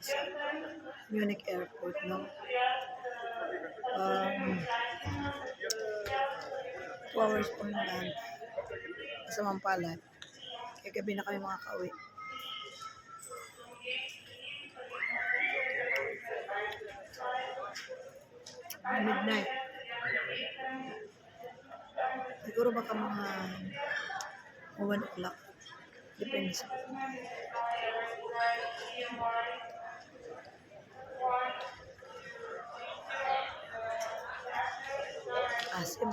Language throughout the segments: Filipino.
sa Munich Airport, no? Um, two hours po yung land. Sa Mampalad. Kaya gabi na kami makakauwi. Midnight. Siguro baka mga 1 o'clock. Depende sa asim.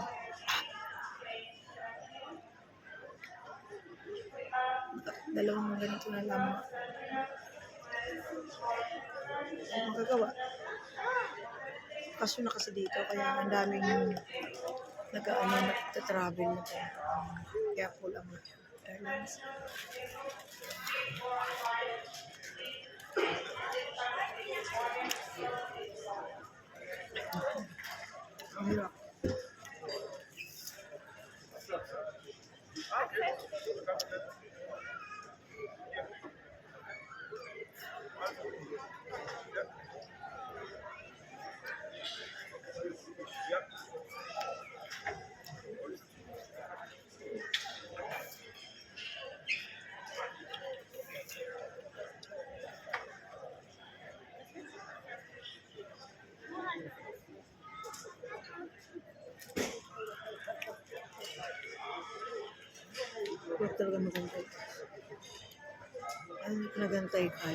Dalawang ganito na lamang. Ay, magagawa. Kaso na kasi dito, kaya ang daming nag-ano, nagta-travel na po. Kaya full ang mga airlines. Ang hirap. Okay. Huwag talaga magantay. Ano yung nagantay ka?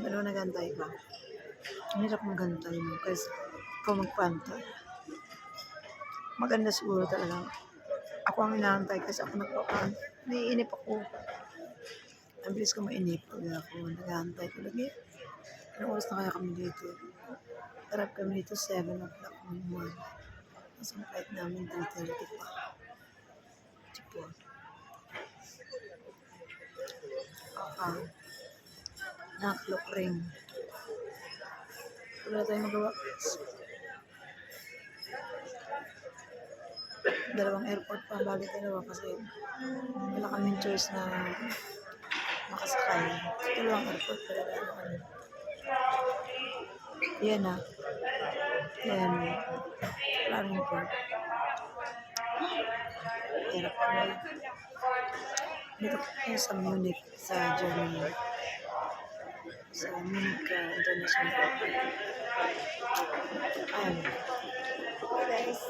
Ano nagantay ka? Ang hirap magantay mo kasi ikaw magpantay. Maganda siguro talaga. Ako ang inaantay kasi ako nagpapan. Naiinip ako. Ang bilis ko mainip pag ako nag-aantay ko lagi. Anong oras na kaya kami dito? Tarap kami dito 7 o'clock ng morning. Tapos ang flight namin 3.30 pa. Tipo. Ah, Naklok ring. Wala tayong magawa. Dalawang airport pa, bali dalawa kasi wala kaming choice na makasakay. Dalawang airport pa. Yan na. Yan. Planning po. Hirap ko na. Dito ko sa Munich, sa Germany. Sa Munich uh, International Airport. Ayun. Guys.